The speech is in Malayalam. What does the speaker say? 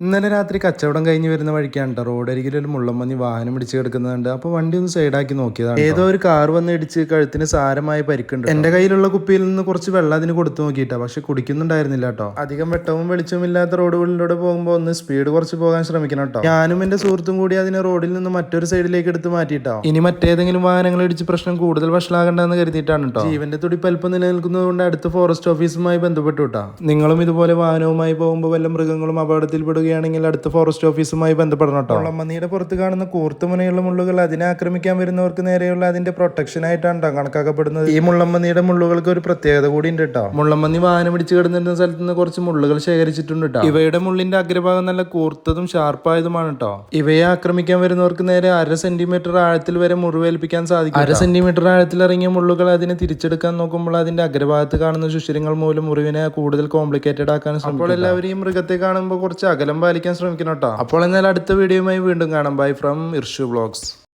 ഇന്നലെ രാത്രി കച്ചവടം കഴിഞ്ഞ് വരുന്ന വഴിക്കാണ് കേട്ടോ റോഡരികിൽ ഒരു മുള്ളമ്മന്നി വാഹനം ഇടിച്ച് കിടക്കുന്നുണ്ട്. അപ്പോൾ വണ്ടി ഒന്ന് സൈഡാക്കി നോക്കിയതാണ് ഏതോ ഒരു കാർ വന്ന് ഇടിച്ച് കഴുത്തിന് സാരമായ പരിക്കുണ്ട് എന്റെ കയ്യിലുള്ള കുപ്പിയിൽ നിന്ന് കുറച്ച് വെള്ളം അതിന് കൊടുത്തു നോക്കിയിട്ടാ. പക്ഷെ കുടിക്കുന്നുണ്ടായിരുന്നില്ല കേട്ടോ അധികം വെട്ടവും വെളിച്ചവും ഇല്ലാത്ത റോഡുകളിലൂടെ പോകുമ്പോൾ ഒന്ന് സ്പീഡ് കുറച്ച് പോകാൻ ശ്രമിക്കണം കേട്ടോ ഞാനും എന്റെ സുഹൃത്തും കൂടി അതിനെ റോഡിൽ നിന്ന് മറ്റൊരു സൈഡിലേക്ക് എടുത്ത് മാറ്റിയിട്ടോ ഇനി മറ്റേതെങ്കിലും വാഹനങ്ങൾ ഇടിച്ച് പ്രശ്നം കൂടുതൽ വഷളാകണ്ടെന്ന് കരുതിയിട്ടാണ് കേട്ടോ ജീവന്റെ തുടിപ്പ് അല്പം നിലനിൽക്കുന്നതുകൊണ്ട് അടുത്ത ഫോറസ്റ്റ് ഓഫീസുമായി ബന്ധപ്പെട്ടു കേട്ടോ നിങ്ങളും ഇതുപോലെ വാഹനവുമായി പോകുമ്പോൾ വല്ല മൃഗങ്ങളും അപകടത്തിൽപ്പെടുകയാണെങ്കിൽ അടുത്ത ഫോറസ്റ്റ് ഓഫീസുമായി ബന്ധപ്പെടണം കേട്ടോ. മുള്ളമ്മന്നിയുടെ പുറത്ത് കാണുന്ന കൂർത്ത മുനയുള്ള മുള്ളുകൾ അതിനെ ആക്രമിക്കാൻ വരുന്നവർക്ക് നേരെയുള്ള അതിന്റെ പ്രൊട്ടക്ഷൻ ആയിട്ടാണ് കണക്കാക്കപ്പെടുന്നത്. ഈ മുള്ളമ്മന്നിയുടെ മുള്ളുകൾക്ക് ഒരു പ്രത്യേകത കൂടി ഉണ്ട് കേട്ടോ മുള്ളമ്മന്നി വാഹനം പിടിച്ച് കിടന്നിരുന്ന സ്ഥലത്ത് നിന്ന് കുറച്ച് മുള്ളുകൾ ശേഖരിച്ചിട്ടുണ്ട് കേട്ടോ ഇവയുടെ മുള്ളിന്റെ അഗ്രഭാഗം നല്ല കൂർത്തതും ഷാർപ്പായതുമാണ് കേട്ടോ ഇവയെ ആക്രമിക്കാൻ വരുന്നവർക്ക് നേരെ അര സെന്റിമീറ്റർ ആഴത്തിൽ വരെ മുറിവേൽപ്പിക്കാൻ സാധിക്കും അര സെന്റിമീറ്റർ ആഴത്തിൽ ഇറങ്ങിയ മുള്ളുകൾ അതിനെ തിരിച്ചെടുക്കാൻ നോക്കുമ്പോൾ അതിന്റെ അഗ്രഭാഗത്ത് കാണുന്ന ശുശിരങ്ങൾ മൂലം മുറിവിനെ കൂടുതൽ കോംപ്ലിക്കേറ്റഡ് ആക്കാൻ ശ്രമിക്കും അപ്പോൾ എല്ലാവരും ഈ മൃഗത്തെ കാണുമ്പോൾ കുറച്ച് അകലം പാലിക്കാൻ ശ്രമിക്കണം കേട്ടോ. അപ്പോൾ എന്നാൽ അടുത്ത വീഡിയോയുമായി വീണ്ടും കാണാം. Bye from ഇർഷു vlogs